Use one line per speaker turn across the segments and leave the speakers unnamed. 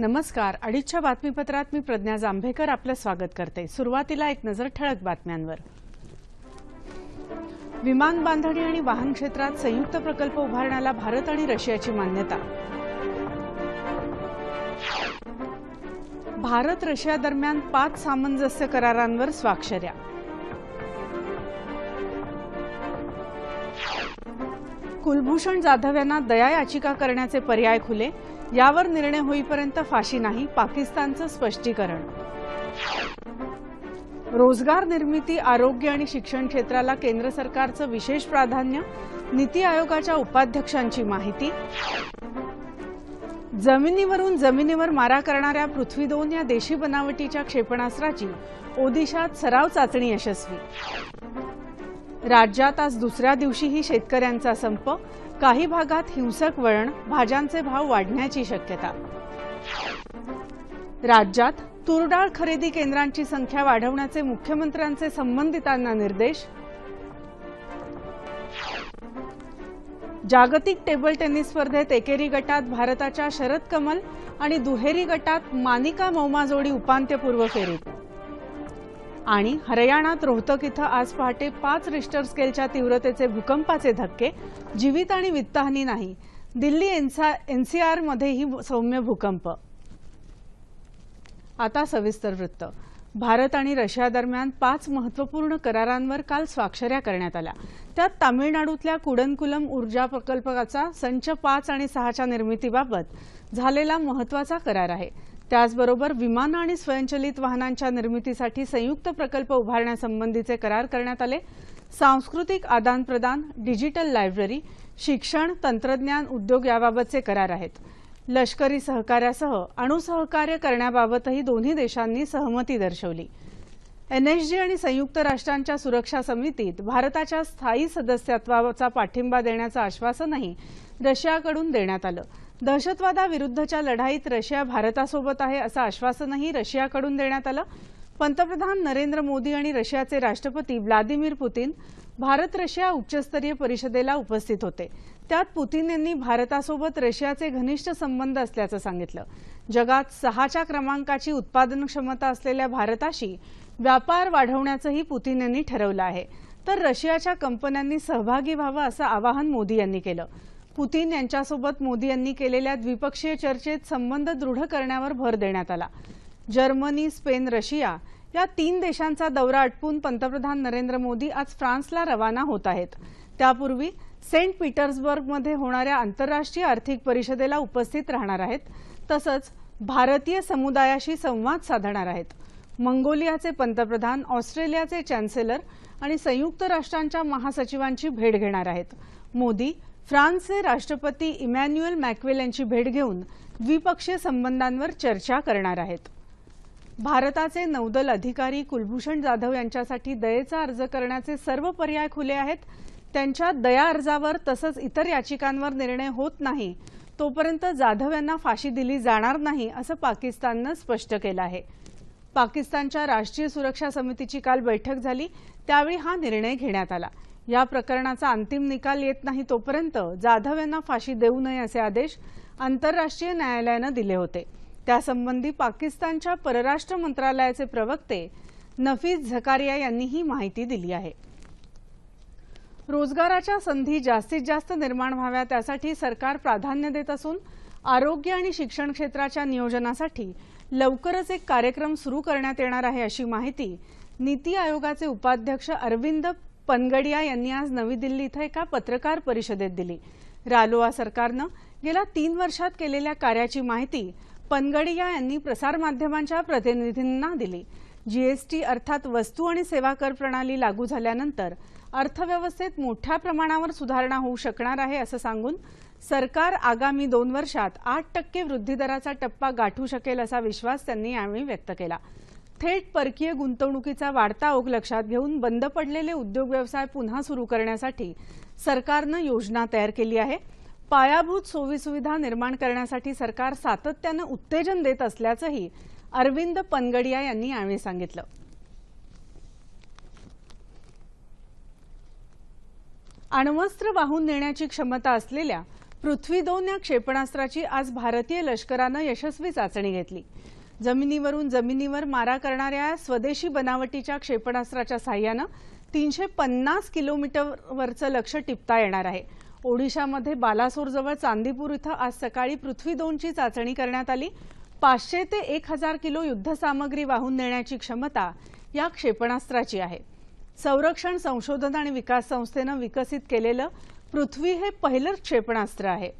नमस्कार. अडीचच्या बातमीपत्रात मी प्रज्ञा जांभेकर आपलं स्वागत करते. सुरुवातीला एक नजर ठळक बातम्यांवर. विमान बांधणी आणि वाहन क्षेत्रात संयुक्त प्रकल्प उभारण्याला भारत आणि रशियाची मान्यता. भारत रशिया दरम्यान पाच सामंजस्य करारांवर स्वाक्षऱ्या. कुलभूषण जाधव यांना दया याचिका करण्याचे पर्याय खुले यावर निर्णय होईपर्यंत फाशी नाही पाकिस्तानचं स्पष्टीकरण. रोजगार निर्मिती आरोग्य आणि शिक्षण क्षेत्राला केंद्र सरकारचं विशेष प्राधान्य नीती आयोगाच्या उपाध्यक्षांची माहिती. जमिनीवरून जमिनीवर मारा करणाऱ्या पृथ्वी दोन या देशी बनावटीच्या क्षेपणास्त्राची ओदिशात सराव चाचणी यशस्वी. राज्यात आज दुसऱ्या दिवशीही शेतकऱ्यांचा संप. काही भागात हिंसक वळण भाज्यांचे भाव वाढण्याची शक्यता. राज्यात तुरडाळ खरेदी केंद्रांची संख्या वाढवण्याचे मुख्यमंत्र्यांचे संबंधितांना निर्देश. जागतिक टेबल टेनिस स्पर्धेत एकेरी गटात भारताच्या शरद कमल आणि दुहेरी गटात मानिका मौमा जोडी उपांत्यपूर्व फेरीत. आणि हरियाणात रोहतक इथं आज पहाटे पाच रिश्टर स्केलच्या तीव्रतेचे भूकंपाचे धक्के जीवित आणि वित्तहानी नाही. दिल्ली एनसीआरमध्येही सौम्य भूकंप. आता सविस्तर वृत्त. भारत आणि रशिया दरम्यान पाच महत्त्वपूर्ण करारांवर काल स्वाक्षऱ्या करण्यात आल्या. त्यात तामिळनाडूतल्या कुडनकुलम ऊर्जा प्रकल्पाचा संच पाच आणि सहाच्या निर्मितीबाबत झालेला महत्त्वाचा करार आहे. त्याचबरोबर विमानं आणि स्वयंचलित वाहनांच्या निर्मितीसाठी संयुक्त प्रकल्प उभारण्यासंबंधीचे करार करण्यात आले. सांस्कृतिक आदानप्रदान डिजिटल लायब्ररी शिक्षण तंत्रज्ञान उद्योग याबाबतचे करार आहेत. लष्करी सहकार्यासह अणुसहकार्य करण्याबाबतही दोन्ही देशांनी सहमती दर्शवली. एनएसजी आणि संयुक्त राष्ट्रांच्या सुरक्षा समितीत भारताच्या स्थायी सदस्यत्वाचा पाठिंबा देण्याचं आश्वासनही रशियाकडून देण्यात आलं. दहशतवादाविरुद्धच्या लढाईत रशिया भारतासोबत आहे असं आश्वासनही रशियाकडून देण्यात आलं. पंतप्रधान नरेंद्र मोदी आणि रशियाचे राष्ट्रपती व्लादिमीर पुतीन भारत रशिया उच्चस्तरीय परिषदेला उपस्थित होते. त्यात पुतीन यांनी भारतासोबत रशियाचे घनिष्ठ संबंध असल्याचं सांगितलं. जगात सहाच्या क्रमांकाची उत्पादन क्षमता असलेल्या भारताशी व्यापार वाढवण्याचंही पुतीन यांनी ठरवलं आहे. तर रशियाच्या कंपन्यांनी सहभागी व्हावं असं आवाहन मोदी यांनी केलं. पुतीन यांच्यासोबत मोदी यांनी केलेल्या द्विपक्षीय चर्चेत संबंध दृढ करण्यावर भर देण्यात आला. जर्मनी स्पेन रशिया या तीन देशांचा दौरा आटपून पंतप्रधान नरेंद्र मोदी आज फ्रान्सला रवाना होत आहेत. त्यापूर्वी सेंट पीटर्सबर्गमध्ये होणाऱ्या आंतरराष्ट्रीय आर्थिक परिषदेला उपस्थित राहणार आहेत. तसंच भारतीय समुदायाशी संवाद साधणार आहेत. मंगोलियाचे पंतप्रधान ऑस्ट्रेलियाचे चॅन्सेलर आणि संयुक्त राष्ट्रांच्या महासचिवांची भेट घेणार आहेत. मोदी फ्रान्सचे राष्ट्रपती इमॅन्युएल मॅक्वेल यांची भेट घेऊन द्विपक्षीय संबंधांवर चर्चा करणार आहेत. भारताचे नौदल अधिकारी कुलभूषण जाधव यांच्यासाठी दयेचा अर्ज करण्याचे सर्व पर्याय खुले आहेत. त्यांच्या दया अर्जावर तसंच इतर याचिकांवर निर्णय होत नाही. तोपर्यंत जाधव यांना फाशी दिली जाणार नाही असं पाकिस्ताननं स्पष्ट केलं आहे. पाकिस्तानच्या राष्ट्रीय सुरक्षा समितीची काल बैठक झाली. त्यावेळी हा निर्णय घेण्यात आला. या प्रकरणाचा अंतिम निकाल येत नाही तोपर्यंत जाधव यांना फाशी देऊ नये असे आदेश आंतरराष्ट्रीय न्यायालयानं दिले होते. त्यासंबंधी पाकिस्तानच्या परराष्ट्र मंत्रालयाचे प्रवक्ते नफीज झकारिया यांनी ही माहिती दिली आहे. रोजगाराच्या संधी जास्तीत जास्त निर्माण व्हाव्या त्यासाठी सरकार प्राधान्य देत असून आरोग्य आणि शिक्षण क्षेत्राच्या नियोजनासाठी लवकरच एक कार्यक्रम सुरू करण्यात येणार आहे अशी माहिती नीती आयोगाचे उपाध्यक्ष अरविंद पनगडिया यांनी आज नवी दिल्ली इथं एका पत्रकार परिषदेत दिली. रालोआ सरकारनं गेल्या तीन वर्षात केलेल्या कार्याची माहिती पनगडिया यांनी प्रसारमाध्यमांच्या प्रतिनिधींना दिली. जीएसटी अर्थात वस्तू आणि सेवा कर प्रणाली लागू झाल्यानंतर अर्थव्यवस्थेत मोठ्या प्रमाणावर सुधारणा होऊ शकणार आहे असं सांगून सरकार आगामी दोन वर्षात आठ टक्के वृद्धिदराचा टप्पा गाठू शकेल असा विश्वास त्यांनी यावेळी व्यक्त केला. थेट परकीय गुंतवणुकीचा वाढता ओघ लक्षात घेऊन बंद पडलेले उद्योग व्यवसाय पुन्हा सुरू करण्यासाठी सरकारनं योजना तयार केली आहे. पायाभूत सोयीसुविधा निर्माण करण्यासाठी सरकार सातत्यानं उत्तेजन देत असल्याचंही अरविंद पनगडिया यांनी यावेळी सांगितलं. अण्वस्त्र वाहून नेण्याची क्षमता असलेल्या पृथ्वी दोन या क्षेपणास्त्राची आज भारतीय लष्करानं यशस्वी चाचणी घेतली. जमिनीवरून जमिनीवर मारा करणाऱ्या स्वदेशी बनावटीच्या क्षेपणास्त्राच्या साह्यानं तीनशे पन्नास किलोमीटरवरचं लक्ष टिपता येणार आहे. ओडिशामध्ये बालासोरजवळ चांदीपूर इथं आज सकाळी पृथ्वी दोनची चाचणी करण्यात आली. पाचशे ते एक हजार किलो युद्धसामग्री वाहून नेण्याची क्षमता या क्षेपणास्त्राची आहे. संरक्षण संशोधन आणि विकास संस्थेनं विकसित केलेलं पृथ्वी हे पहिलंच क्षेपणास्त्र आहे.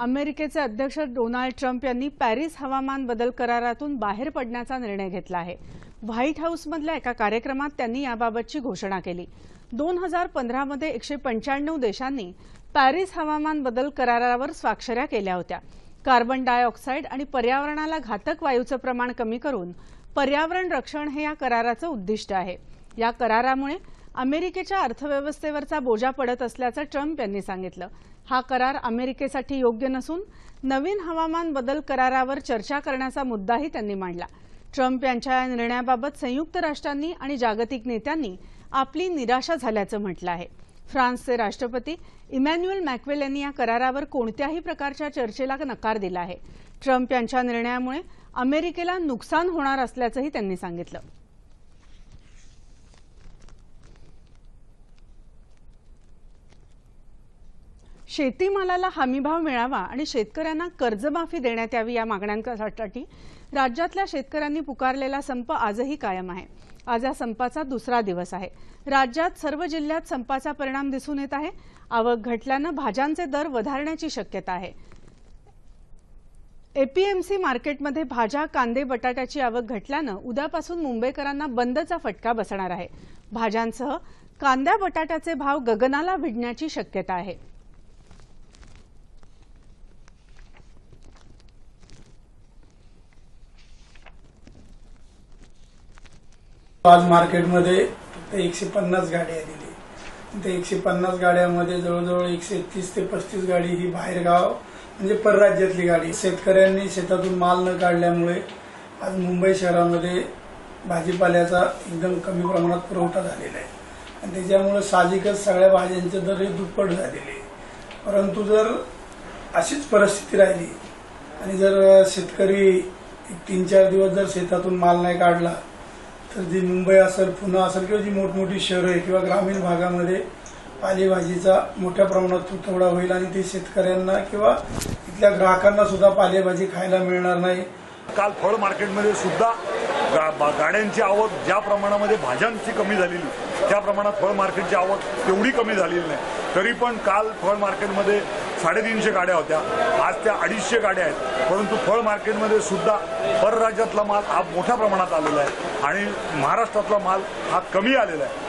अमेरिकेचे अध्यक्ष डोनाल्ड ट्रम्प यांनी पॅरिस हवामान बदल करारातून बाहेर पडण्याचा निर्णय घेतला आहे. व्हाईट हाऊसमधल्या एका कार्यक्रमात त्यांनी याबाबतची घोषणा केली. दोन हजार पंधरामध्ये एकशे पंच्याण्णव देशांनी पॅरिस हवामान बदल करारावर स्वाक्षऱ्या केल्या होत्या. कार्बन डायऑक्साईड आणि पर्यावरणाला घातक वायूचं प्रमाण कमी करून पर्यावरण रक्षण हे या कराराचं उद्दिष्ट आहे. या करारामुळे अमेरिकेच्या अर्थव्यवस्थेवरचा बोजा पडत असल्याचं ट्रम्प यांनी सांगितलं. हा करार अमेरिकेसाठी योग्य नसून नवीन हवामान बदल करारावर चर्चा करण्याचा मुद्दाही त्यांनी मांडला. ट्रम्प यांच्या या निर्णयाबाबत संयुक्त राष्ट्रांनी आणि जागतिक नेत्यांनी आपली निराशा झाल्याचं म्हटलं आहे. फ्रान्सचे राष्ट्रपती इमॅन्युअल मॅक्वेल यांनी या करारावर कोणत्याही प्रकारच्या चर्चेला नकार दिला आहे. ट्रम्प यांच्या निर्णयामुळे अमेरिकेला नुकसान होणार असल्याचंही त्यांनी सांगितलं. शेतीमालाला हमीभाव मिळावा आणि शेतकऱ्यांना कर्जमाफी देण्यात यावी या मागण्यांसाठी राज्यातल्या शेतकऱ्यांनी पुकारलेला संप आजही कायम आहे. आज या संपाचा दुसरा दिवस आहे. राज्यात सर्व जिल्ह्यात संपाचा परिणाम दिसून येत आहे. आवक घटल्यानं भाज्यांचे दर वधारण्याची शक्यता आहे. एपीएमसी मार्केटमध्ये भाज्या कांदे बटाट्याची आवक घटल्यानं उद्यापासून मुंबईकरांना बंदचा फटका बसणार आहे. भाज्यांसह कांद्या बटाट्याचे भाव गगनाला भिडण्याची शक्यता आहे.
आज मार्केटमध्ये एकशे पन्नास गाड्या दिली. त्या एकशे पन्नास गाड्यामध्ये जवळजवळ एकशे तीस ते पस्तीस गाडी ही बाहेरगाव म्हणजे परराज्यातली गाडी. शेतकऱ्यांनी शेतातून माल न काढल्यामुळे आज मुंबई शहरामध्ये भाजीपाल्याचा एकदम कमी प्रमाणात पुरवठा झालेला आहे. आणि त्याच्यामुळे साहजिकच सगळ्या भाज्यांचे दर हे दुप्पट झालेले परंतु जर अशीच परिस्थिती राहिली आणि जर शेतकरी तीन चार दिवस जर शेतातून माल नाही काढला तर जी मुंबई असेल पुणे असेल किंवा जी मोठमोठी शहरं आहे किंवा ग्रामीण भागामध्ये पालेभाजीचा मोठ्या प्रमाणात तुटवडा होईल आणि ते शेतकऱ्यांना किंवा इथल्या ग्राहकांना सुद्धा पालेभाजी खायला मिळणार नाही.
काल फळ मार्केटमध्ये सुद्धा गा- बा- गाड्यांची आवक ज्या प्रमाणामध्ये भाज्यांची कमी झालेली त्या प्रमाणात फळ मार्केटची आवक तेवढी कमी झालेली नाही. तरी पण काल फळ मार्केटमध्ये साडेतीनशे गाड्या होत्या. आज त्या अडीचशे गाड्या आहेत. परंतु फळ मार्केटमध्ये सुद्धा परराज्यातला माल हा मोठ्या प्रमाणात आलेला आहे आणि महाराष्ट्रातला माल हा कमी आलेला आहे.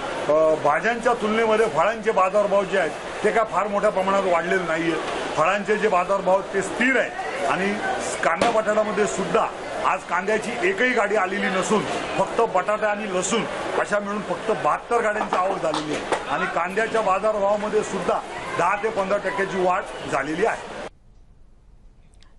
भाज्यांच्या तुलनेमध्ये फळांचे बाजारभाव जे आहेत ते काय फार मोठ्या प्रमाणात वाढलेले नाही आहेत फळांचे जे बाजारभाव ते स्थिर आहेत. आणि कांदा बटाट्यामध्ये सुद्धा आज कांद्याची एकही गाडी आलेली नसून फक्त बटाटा आणि लसूण अशा मिळून फक्त बहात्तर गाड्यांची आवक झालेली आहे. आणि कांद्याच्या बाजारभावामध्ये सुद्धा दहा ते पंधरा टक्क्याची वाढ झालेली आहे.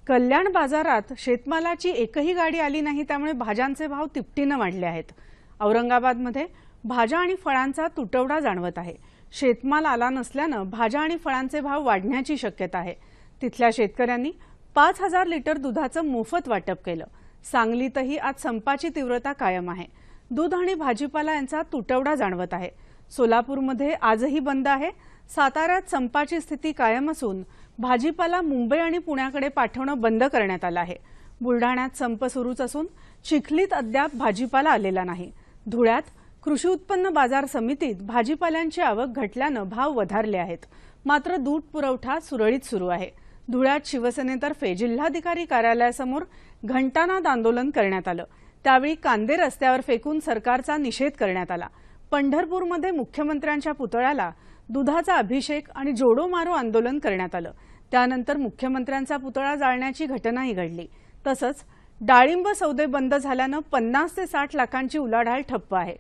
कल्याण बाजारात शेतमालाची एकही गाडी आली नाही त्यामुळे भाज्यांचे भाव तिपटीनं वाढले आहेत. औरंगाबादमध्ये भाज्या आणि फळांचा तुटवडा जाणवत आहे. शेतमाल आला नसल्यानं भाज्या आणि फळांचे भाव वाढण्याची शक्यता आहे. तिथल्या शेतकऱ्यांनी पाच हजार लिटर दुधाचं मोफत वाटप केलं. सांगलीतही आज संपाची तीव्रता कायम आहे. दूध आणि भाजीपाला यांचा तुटवडा जाणवत आहे. सोलापूरमध्ये आजही बंद आहे. साताऱ्यात संपाची स्थिती कायम असून भाजीपाला मुंबई आणि पुण्याकडे पाठवणं बंद करण्यात आलं आहे. बुलढाण्यात संप सुरूच असून चिखलीत अद्याप भाजीपाला आलेला नाही. धुळ्यात कृषी उत्पन्न बाजार समितीत भाजीपाल्यांची आवक घटल्यानं भाव वधारले आहेत. मात्र दूध पुरवठा सुरळीत सुरू आहे. धुळ्यात शिवसेनेतर्फे जिल्हाधिकारी कार्यालयासमोर घंटानाद आंदोलन करण्यात आलं. त्यावेळी कांदे रस्त्यावर फेकून सरकारचा निषेध करण्यात आला. पंढरपूरमध्ये मुख्यमंत्र्यांच्या पुतळ्याला दुधाचा अभिषेक आणि जोडो मारो आंदोलन करण्यात आलं. त्यानंतर मुख्यमंत्र्यांचा पुतळा जाळण्याची घटनाही घडली. तसंच डाळिंब सौदे बंद झाल्यानं पन्नास ते साठ लाखांची उलाढाल ठप्प आहे.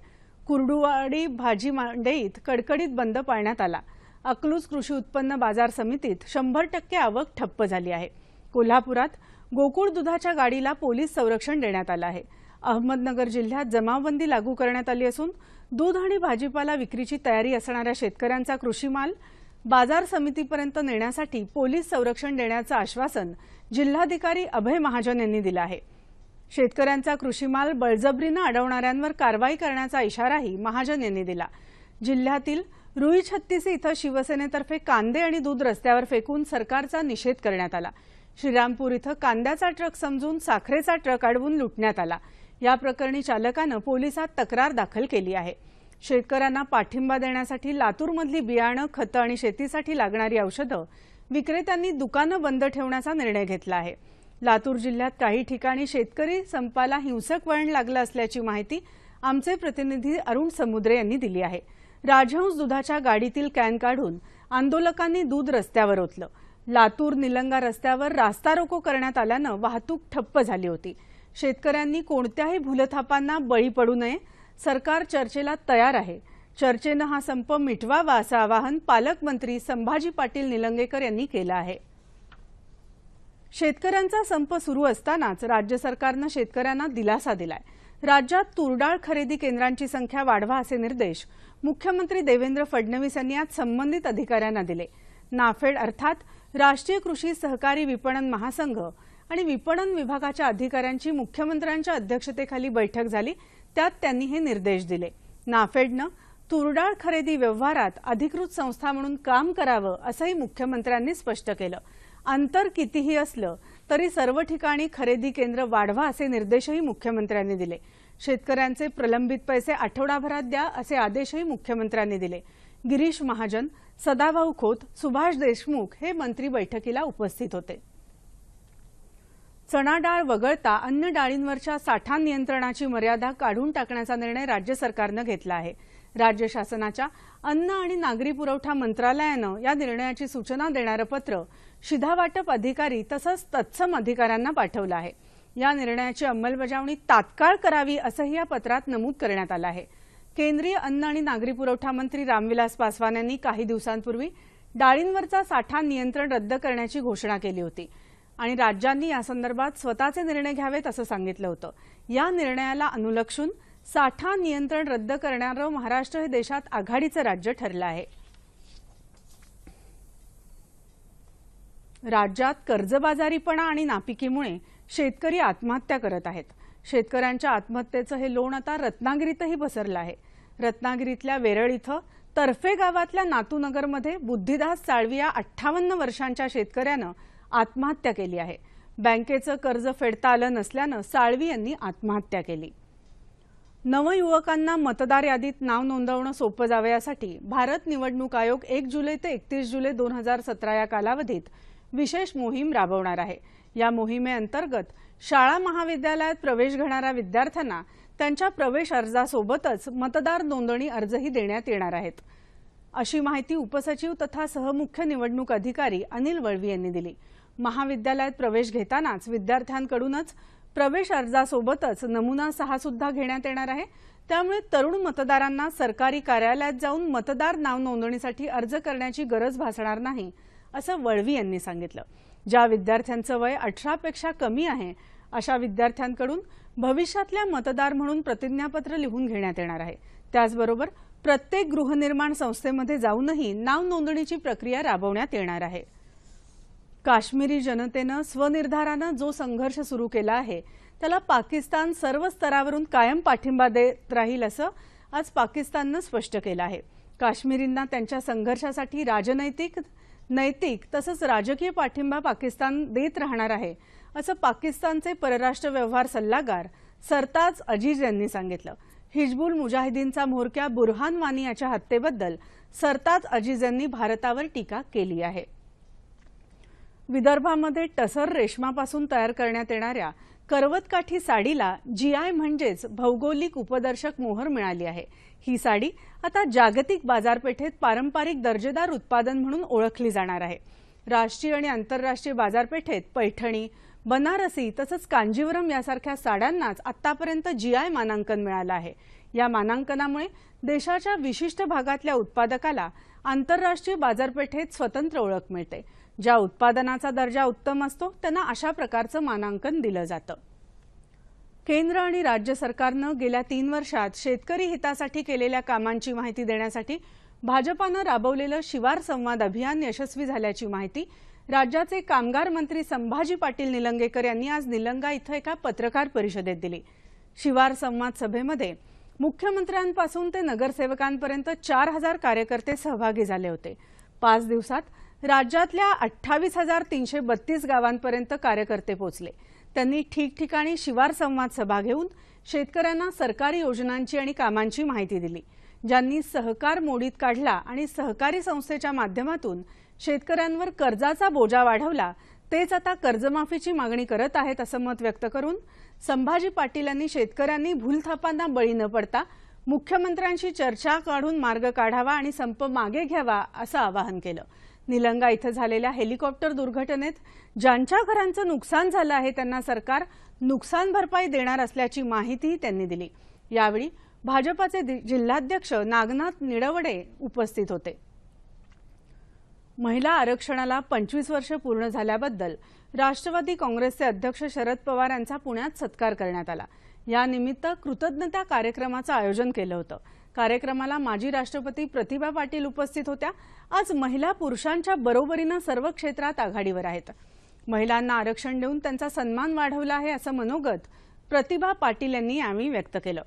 कुर्डुवाडी भाजी मांडईत कडकडीत बंद पाळण्यात आला. अकलूज कृषी उत्पन्न बाजार समितीत शंभर टक्के आवक ठप्प झाली आहे. कोल्हापुरात गोकुळ दुधाच्या गाडीला पोलीस संरक्षण देण्यात आलं आहे. अहमदनगर जिल्ह्यात जमावबंदी लागू करण्यात आली असून दूध आणि भाजीपाला विक्रीची तयारी असणाऱ्या शेतकऱ्यांचा कृषी माल बाजार समितीपर्यंत नेण्यासाठी पोलीस संरक्षण देण्याचं आश्वासन जिल्हाधिकारी अभय महाजन यांनी दिलं आहे. शेतकऱ्यांचा कृषीमाल बळजबरीनं अडवणाऱ्यांवर कारवाई करण्याचा इशाराही महाजन यांनी दिला. जिल्ह्यातील रुई छत्तीसी इथं शिवसेनेतर्फे कांदे आणि दूध रस्त्यावर फेकून सरकारचा निषेध करण्यात आला. श्रीरामपूर इथं कांद्याचा ट्रक समजून साखरेचा ट्रक अडवून लुटण्यात आला. या प्रकरणी चालकानं पोलिसात तक्रार दाखल केली आहे. शेतकऱ्यांना पाठिंबा देण्यासाठी लातूरमधली बियाणं खतं आणि शेतीसाठी लागणारी औषधं विक्रेत्यांनी दुकानं बंद ठेवण्याचा निर्णय घेतला आहे. लातूर जिल्ह्यात काही ठिकाणी शेतकरी संपाला हिंसक वळण लागलं असल्याची माहिती आमचे प्रतिनिधी अरुण समुद्रे यांनी दिली आहे. राजहंस दुधाच्या गाडीतील कॅन काढून आंदोलकांनी दूध रस्त्यावर ओतलं. लातूर निलंगा रस्त्यावर रास्ता रोको करण्यात आल्यानं वाहतूक ठप्प झाली होती. शेतकऱ्यांनी कोणत्याही भूलथापांना बळी पडू नये. सरकार चर्चेला तयार आहे. चर्चेनं हा संप मिटवावा असं आवाहन पालकमंत्री संभाजी पाटील निलंगेकर यांनी केलं आहे. शेतकऱ्यांचा संप सुरू असतानाच राज्य सरकारनं शेतकऱ्यांना दिलासा दिलाय. राज्यात तुरडाळ खरेदी केंद्रांची संख्या वाढवा असे निर्देश मुख्यमंत्री देवेंद्र फडणवीस यांनी आज संबंधित अधिकाऱ्यांना दिले. नाफेड अर्थात राष्ट्रीय कृषी सहकारी विपणन महासंघ आणि विपणन विभागाच्या अधिकाऱ्यांची मुख्यमंत्र्यांच्या अध्यक्षतेखाली बैठक झाली. त्यात त्यांनी हे निर्देश दिले. नाफेडनं तुरडाळ खरेदी व्यवहारात अधिकृत संस्था म्हणून काम करावं असंही मुख्यमंत्र्यांनी स्पष्ट केलं. अंतर कितीही असलं तरी सर्व ठिकाणी खरेदी केंद्र वाढवा असे निर्देशही मुख्यमंत्र्यांनी दिले. शेतकऱ्यांचे प्रलंबित पैसे आठवडाभरात द्या असे आदेशही मुख्यमंत्र्यांनी दिले. गिरीश महाजन सदाभाऊ खोत सुभाष देशमुख हे मंत्री बैठकीला उपस्थित होते. चणा डाळ वगळता अन्य डाळींवरच्या साठा नियंत्रणाची मर्यादा काढून टाकण्याचा निर्णय राज्य सरकारनं घेतला आहे. राज्य शासनाच्या अन्न आणि नागरी पुरवठा मंत्रालयानं या निर्णयाची सूचना देणारं पत्र शिधावाटप अधिकारी तसंच तत्सम अधिकाऱ्यांना पाठवलं आहे. या निर्णयाची अंमलबजावणी तात्काळ करावी असंही या पत्रात नमूद करण्यात आलं आहे. केंद्रीय अन्न आणि नागरी पुरवठा मंत्री रामविलास पासवान यांनी काही दिवसांपूर्वी डाळींवरचा साठा नियंत्रण रद्द करण्याची घोषणा केली होती आणि राज्यांनी यासंदर्भात स्वतःचे निर्णय घ्यावेत असं सांगितलं होतं. या निर्णयाला अनुलक्षून साठा नियंत्रण रद्द करणारं महाराष्ट्र हे देशात आघाडीचं राज्य ठरलं आहे. राज्यात कर्जबाजारीपणा आणि नापिकीमुळे शेतकरी आत्महत्या करत आहेत. शेतकऱ्यांच्या आत्महत्येचं हे लोण आता रत्नागिरीतही पसरलं आहे. रत्नागिरीतल्या वेरळ इथं तर्फे गावातल्या नातूनगरमध्ये बुद्धिदास साळवी या अठ्ठावन्न वर्षांच्या शेतकऱ्यानं आत्महत्या केली आहे. बँकेचं कर्ज फेडता आलं नसल्यानं साळवी यांनी आत्महत्या केली. नवयुवकांना मतदार यादीत नाव नोंदवणं सोपं जावं यासाठी भारत निवडणूक आयोग एक जुलै ते एकतीस जुलै दोन हजार सतरा या कालावधीत विशेष मोहीम राबवणार आहे. या मोहिमेअंतर्गत शाळा महाविद्यालयात प्रवेश घेणाऱ्या विद्यार्थ्यांना त्यांच्या प्रवेश अर्जासोबतच मतदार नोंदणी अर्जही देण्यात येणार आहेत. अशी माहिती उपसचिव तथा सहमुख्य निवडणूक अधिकारी अनिल वळवी यांनी दिली. महाविद्यालयात प्रवेश घेतानाच विद्यार्थ्यांकडूनच प्रवेश अर्जासोबतच नमुना सहा सुद्धा घेण्यात येणार आहे. त्यामुळे तरुण मतदारांना सरकारी कार्यालयात जाऊन मतदार नाव नोंदणीसाठी अर्ज करण्याची गरज भासणार नाही. असं वळवी यांनी सांगितलं. ज्या विद्यार्थ्यांचं वय अठरापेक्षा कमी आहे अशा विद्यार्थ्यांकडून भविष्यातल्या मतदार म्हणून प्रतिज्ञापत्र लिहून घेण्यात येणार आहे. त्याचबरोबर प्रत्येक गृहनिर्माण संस्थेमध्ये जाऊनही नाव नोंदणीची प्रक्रिया राबवण्यात येणार आहे. काश्मीरी जनतेनं स्वनिर्धारानं जो संघर्ष सुरू केला आहे त्याला पाकिस्तान सर्व स्तरावरून कायम पाठिंबा देत राहील असं आज पाकिस्ताननं स्पष्ट केलं आहे. काश्मीरींना त्यांच्या संघर्षासाठी राजनैतिक नैतिक तसंच राजकीय पाठिंबा पाकिस्तान देत राहणार आहे असं पाकिस्तानचे परराष्ट्र व्यवहार सल्लागार सरताज अजीज यांनी सांगितलं. हिजबुल मुजाहिदीनचा म्होरक्या बुरहान वानी याच्या हत्येबद्दल सरताज अजीज यांनी भारतावर टीका केली आहे. विदर्भामध्ये टसर रेशमापासून तयार करण्यात येणाऱ्या करवतकाठी साडीला जीआय म्हणजेच भौगोलिक उपदर्शक मोहर मिळाली आहे. ही साडी आता जागतिक बाजारपेठेत पारंपरिक दर्जेदार उत्पादन म्हणून ओळखली जाणार आहे. राष्ट्रीय आणि आंतरराष्ट्रीय बाजारपेठेत पैठणी बनारसी तसंच कांजीवरम यासारख्या साड्यांनाच आतापर्यंत जीआय मानांकन मिळालं आहे. या मानांकनामुळे देशाच्या विशिष्ट भागातल्या उत्पादकाला आंतरराष्ट्रीय बाजारपेठेत स्वतंत्र ओळख मिळते. ज्या उत्पादनाचा दर्जा उत्तम असतो त्यांना अशा प्रकारचं मानांकन दिलं जातं. केंद्र आणि राज्य सरकारनं गेल्या तीन वर्षात शेतकरी हितासाठी केलेल्या कामांची माहिती देण्यासाठी भाजपानं राबवलेलं शिवार संवाद अभियान यशस्वी झाल्याची माहिती राज्याचे कामगार मंत्री संभाजी पाटील निलंगेकर यांनी आज निलंगा इथं एका पत्रकार परिषदेत दिली. शिवार संवाद सभेमध्ये मुख्यमंत्र्यांपासून ते नगरसेवकांपर्यंत चार हजार कार्यकर्ते सहभागी झाले होते. पाच दिवसात राज्यातल्या अठ्ठावीस हजार तीनशे बत्तीस गावांपर्यंत कार्यकर्ते पोचले त्यांनी ठिकठिकाणी शिवार संवाद सभा घेऊन शेतकऱ्यांना सरकारी योजनांची आणि कामांची माहिती दिली ज्यांनी सहकार मोडीत काढला आणि सहकारी संस्थेच्या माध्यमातून शेतकऱ्यांवर कर्जाचा बोजा वाढवला तेच आता कर्जमाफीची मागणी करत आहेत असं मत व्यक्त करून संभाजी पाटील यांनी शेतकऱ्यांनी भूलथापांना बळी न पडता मुख्यमंत्र्यांशी चर्चा काढून मार्ग काढावा आणि संप मागे घ्यावा असं आवाहन केलं. निलंगा इथं झालेल्या हेलिकॉप्टर दुर्घटनेत ज्यांच्या घरांचं नुकसान झालं आहे त्यांना सरकार नुकसान भरपाई देणार असल्याची माहिती त्यांनी दिली. यावेळी भाजपाचे जिल्हाध्यक्ष नागनाथ निडवडे उपस्थित होते. महिला आरक्षणाला पंचवीस वर्ष पूर्ण झाल्याबद्दल राष्ट्रवादी काँग्रेसचे अध्यक्ष शरद पवार यांचा पुण्यात सत्कार करण्यात आला. यानिमित्त कृतज्ञता कार्यक्रमाचं आयोजन केलं होतं. कार्यक्रमाला माजी राष्ट्रपती प्रतिभा पाटील उपस्थित होत्या. आज महिला पुरुषांच्या बरोबरीनं सर्व क्षेत्रात आघाडीवर आहेत. महिलांना आरक्षण देऊन त्यांचा सन्मान वाढवला आहे असं मनोगत प्रतिभा पाटील यांनी यावेळी व्यक्त केलं.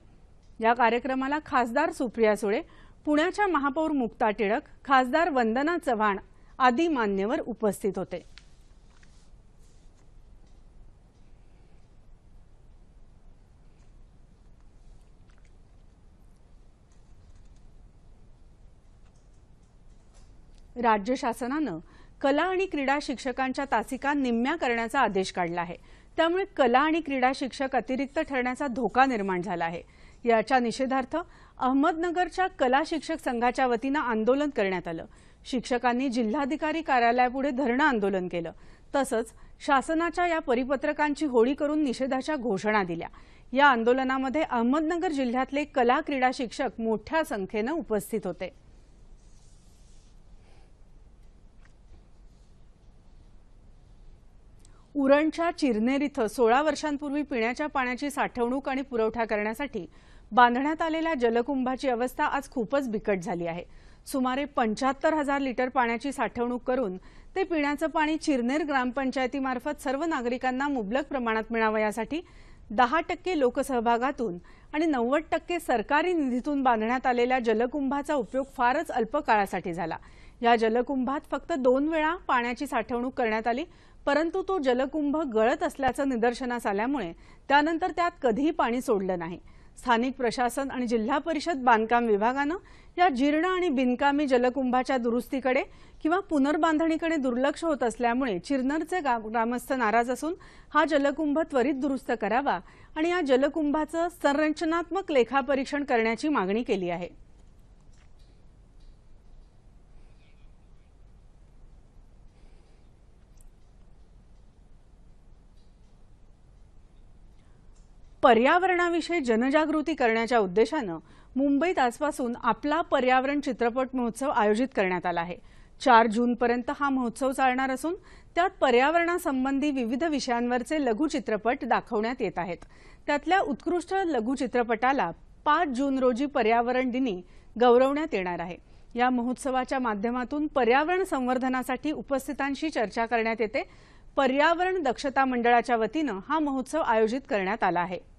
या कार्यक्रमाला खासदार सुप्रिया सुळे पुण्याच्या महापौर मुक्ता टिळक खासदार वंदना चव्हाण आदी मान्यवर उपस्थित होते. राज्य शासनानं कला आणि क्रीडा शिक्षकांच्या तासिका निम्म्या करण्याचा आदेश काढला आहे. त्यामुळे कला आणि क्रीडा शिक्षक अतिरिक्त ठरण्याचा धोका निर्माण झाला आहे. याच्या निषेधार्थ अहमदनगरच्या कला शिक्षक संघाच्या वतीनं आंदोलन करण्यात आलं. शिक्षकांनी जिल्हाधिकारी कार्यालयापुढे धरणं आंदोलन केलं. तसंच शासनाच्या या परिपत्रकांची होळी करून निषेधाच्या घोषणा दिल्या. या आंदोलनामध्ये अहमदनगर जिल्ह्यातले कला क्रीडा शिक्षक मोठ्या संख्येनं उपस्थित होते. उरणच्या चिरनेर इथं सोळा वर्षांपूर्वी पिण्याच्या पाण्याची साठवणूक आणि पुरवठा करण्यासाठी बांधण्यात आलेल्या जलकुंभाची अवस्था आज खूपच बिकट झाली आहे. सुमारे पंच्याहत्तर हजार लिटर पाण्याची साठवणूक करून ते पिण्याचं पाणी चिरनेर ग्रामपंचायतीमार्फत सर्व नागरिकांना मुबलक प्रमाणात मिळावं यासाठी दहा टक्के लोकसहभागातून आणि नव्वद टक्के सरकारी निधीतून बांधण्यात आलेल्या जलकुंभाचा उपयोग फारच अल्प काळासाठी झाला. या जलकुंभात फक्त दोन वेळा पाण्याची साठवणूक करण्यात आली परंतु तो जलकुंभ गळत असल्याचं निदर्शनास आल्यामुळे त्यानंतर त्यात कधीही पाणी सोडलं नाही. स्थानिक प्रशासन आणि जिल्हा परिषद बांधकाम विभागानं या जीर्ण आणि बिनकामी जलकुंभाच्या दुरुस्तीकडे किंवा पुनर्बांधणीकडे दुर्लक्ष होत असल्यामुळे चिरनरचे ग्रामस्थ नाराज असून हा जलकुंभ त्वरित दुरुस्त करावा आणि या जलकुंभाचं संरचनात्मक लेखापरीक्षण करण्याची मागणी केली आहे. पर्यावरणाविषयी जनजागृती करण्याच्या उद्देशानं मुंबईत आजपासून आपला पर्यावरण चित्रपट महोत्सव आयोजित करण्यात आला आहे. चार जूनपर्यंत हा महोत्सव चालणार असून त्यात पर्यावरणासंबंधी विविध विषयांवरचे लघुचित्रपट दाखवण्यात येत आहेत. त्यातल्या उत्कृष्ट लघुचित्रपटाला पाच जून रोजी पर्यावरण दिनी गौरवण्यात येणार आहे. या महोत्सवाच्या माध्यमातून पर्यावरण संवर्धनासाठी उपस्थितांशी चर्चा करण्यात येते. पर्यावरण दक्षता मंडळाच्या वतीनं हा महोत्सव आयोजित करण्यात आला आहे.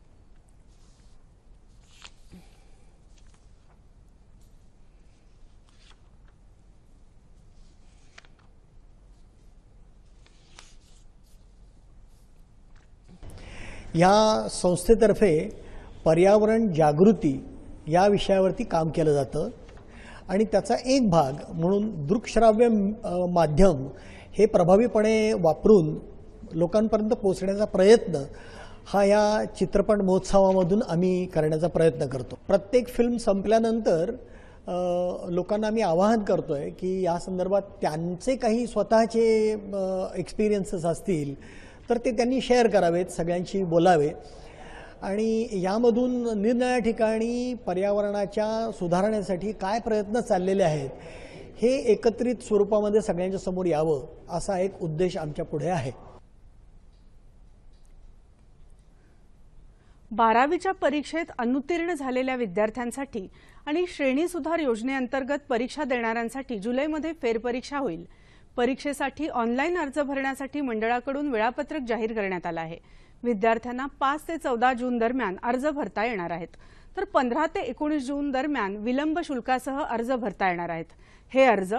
या संस्थेतर्फे पर्यावरण जागृती या विषयावरती काम केलं जातं. आणि त्याचा एक भाग म्हणून दृकश्राव्य माध्यम हे प्रभावीपणे वापरून लोकांपर्यंत पोहोचण्याचा प्रयत्न हा या चित्रपट महोत्सवामधून आम्ही करण्याचा प्रयत्न करतो. प्रत्येक फिल्म संपल्यानंतर लोकांना आम्ही आवाहन करतो आहे की या संदर्भात त्यांचे काही स्वतःचे एक्सपिरियन्सेस असतील तर ते त्यांनी शेअर करावेत सगळ्यांशी बोलावे. आणि यामधून निरनिराळ्या ठिकाणी पर्यावरणाच्या सुधारण्यासाठी काय प्रयत्न चाललेले आहेत हे एकत्रित स्वरूपामध्ये सगळ्यांच्या समोर यावं असा एक उद्देश आमच्या पुढे आहे.
बारावीच्या परीक्षेत अनुत्तीर्ण झालेल्या विद्यार्थ्यांसाठी आणि श्रेणी सुधार योजनेअंतर्गत परीक्षा देणाऱ्यांसाठी जुलैमध्ये फेरपरीक्षा होईल. परीक्षेसाठी ऑनलाईन अर्ज भरण्यासाठी मंडळाकडून वेळापत्रक जाहीर करण्यात आलं आहे. विद्यार्थ्यांना पाच ते चौदा जून दरम्यान अर्ज भरता येणार आहेत. तर पंधरा ते एकोणीस जून दरम्यान विलंब शुल्कासह अर्ज भरता येणार आहेत. हे अर्ज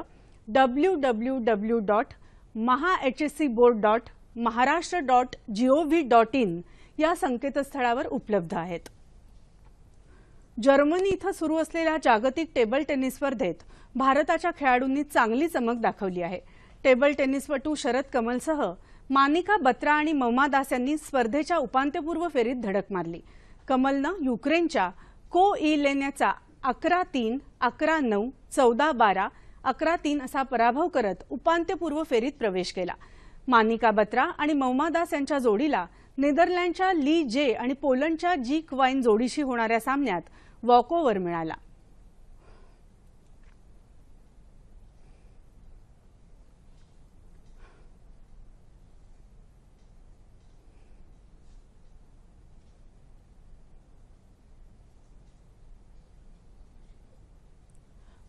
W W W dot Maha H S C board dot Maharashtra dot GOV dot in या संकेतस्थळावर उपलब्ध आहेत. जर्मनी इथं सुरू असलेल्या जागतिक टेबल टेनिस स्पर्धेत भारताच्या खेळाडूंनी चांगली चमक दाखवली आहे. टेबल टेनिसपटू शरद कमलसह मानिका बत्रा आणि मौमा दास यांनी स्पर्धेच्या उपांत्यपूर्व फेरीत धडक मारली. कमलनं युक्रेनच्या को इलेन्याचा अकरा तीन अकरा नऊ चौदा बारा अकरा तीन असा पराभव करत उपांत्यपूर्व फेरीत प्रवेश केला. मानिका बत्रा आणि मौमा दास यांच्या जोडीला नेदरलँडच्या ली जे आणि पोलंडच्या जी क्वाईन जोडीशी होणाऱ्या सामन्यात वॉकओव्हर मिळाला.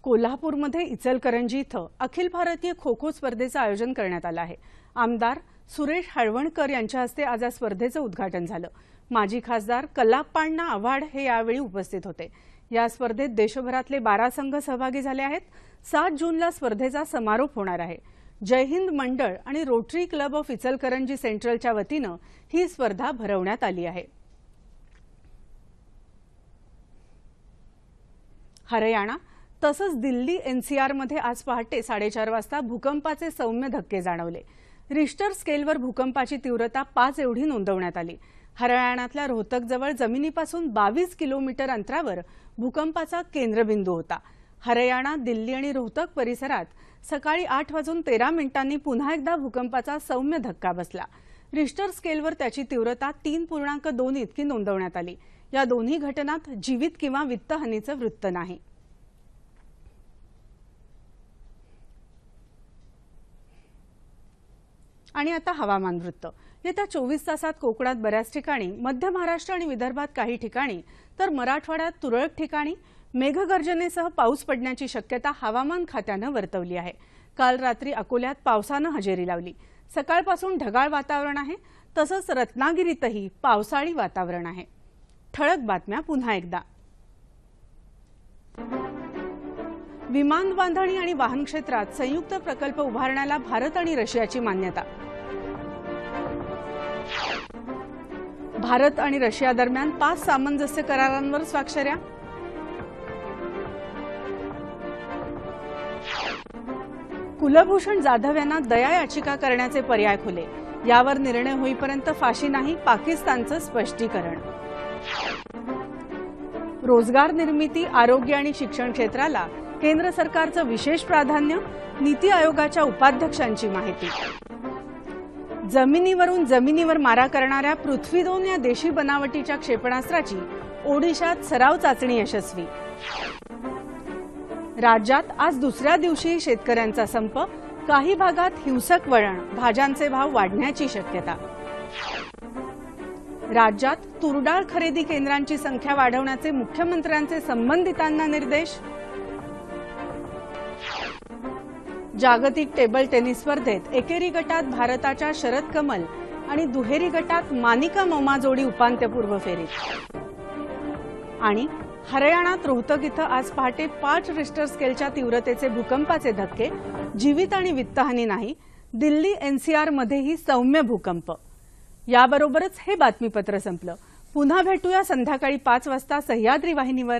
कोल्हापूरमध्ये इचलकरंजी इथं अखिल भारतीय खो खो स्पर्धेचं आयोजन करण्यात आलं आहे. आमदार सुरेश हळवणकर यांच्या हस्ते आज या स्पर्धेचं उद्घाटन झालं. माजी खासदार कल्लाप्पाण्णा आव्हाड हे यावेळी उपस्थित होते. या स्पर्धेत देशभरातले बारा संघ सहभागी झाले आहेत. सात जूनला स्पर्धेचा समारोप होणार आहे. जय हिंद मंडळ आणि रोटरी क्लब ऑफ इचलकरंजी सेंट्रलच्या वतीनं ही स्पर्धा भरवण्यात आली आहे. हरियाणा तसंच दिल्ली एनसीआरमध्ये आज पहाटे साडेचार वाजता भूकंपाचे सौम्य धक्के जाणवले. रिश्टर स्केलवर भूकंपाची तीव्रता पाच एवढी नोंदवण्यात आली. हरियाणातल्या रोहतकजवळ जमिनीपासून बावीस किलोमीटर अंतरावर भूकंपाचा केंद्रबिंदू होता. हरियाणा दिल्ली आणि रोहतक परिसरात सकाळी आठ वाजून तेरा मिनिटांनी पुन्हा एकदा भूकंपाचा सौम्य धक्का बसला. रिश्टर स्केलवर त्याची तीव्रता तीन पूर्णांक दोन इतकी नोंदवण्यात आली. या दोन्ही घटनात जीवित किंवा वित्तहानीचं वृत्त नाही. आणि आता हवामान वृत्त. येत्या चोवीस तासात कोकणात बऱ्याच ठिकाणी मध्य महाराष्ट्र आणि विदर्भात काही ठिकाणी तर मराठवाड्यात तुरळक ठिकाणी मेघगर्जनेसह पाऊस पडण्याची शक्यता हवामान खात्यानं वर्तवली आहे. काल रात्री अकोल्यात पावसानं हजेरी लावली. सकाळपासून ढगाळ वातावरण आहे तसंच रत्नागिरीतही पावसाळी वातावरण आहे. ठळक बातम्या पुन्हा एकदा. विमान बांधणी आणि वाहन क्षेत्रात संयुक्त प्रकल्प उभारण्याला भारत आणि रशियाची मान्यता. भारत आणि रशिया दरम्यान पाच सामंजस्य करारांवर स्वाक्षऱ्या कुलभूषण जाधव यांना दया याचिका करण्याचे पर्याय खुले. यावर निर्णय होईपर्यंत फाशी नाही पाकिस्तानचं स्पष्टीकरण. रोजगार निर्मिती आरोग्य आणि शिक्षण क्षेत्राला केंद्र सरकारचं विशेष प्राधान्य नीती आयोगाच्या उपाध्यक्षांची माहिती. जमिनीवरून जमिनीवर मारा करणाऱ्या पृथ्वी दोन या देशी बनावटीच्या क्षेपणास्त्राची ओडिशात सराव चाचणी यशस्वी. राज्यात आज दुसऱ्या दिवशी शेतकऱ्यांचा संप काही भागात हिंसक वळण भाज्यांचे भाव वाढण्याची शक्यता. राज्यात तुरडाळ खरेदी केंद्रांची संख्या वाढवण्याचे मुख्यमंत्र्यांचे संबंधितांना निर्देश जागतिक टेबल टेनिस स्पर्धेत एकेरी गटात भारताच्या शरद कमल आणि दुहेरी गटात मानिका मोमा जोडी उपांत्यपूर्व फेरीत. आणि हरियाणात रोहतक इथं आज पहाटे पाच रिस्टर स्केलच्या तीव्रतेचे भूकंपाचे धक्के जीवित आणि वित्तहानी नाही दिल्ली एनसीआर मध्येही सौम्य भूकंप. याबरोबरच हे बातमीपत्र संपलं. पुन्हा भेटूया संध्याकाळी पाच वाजता सह्याद्री वाहिनीवर.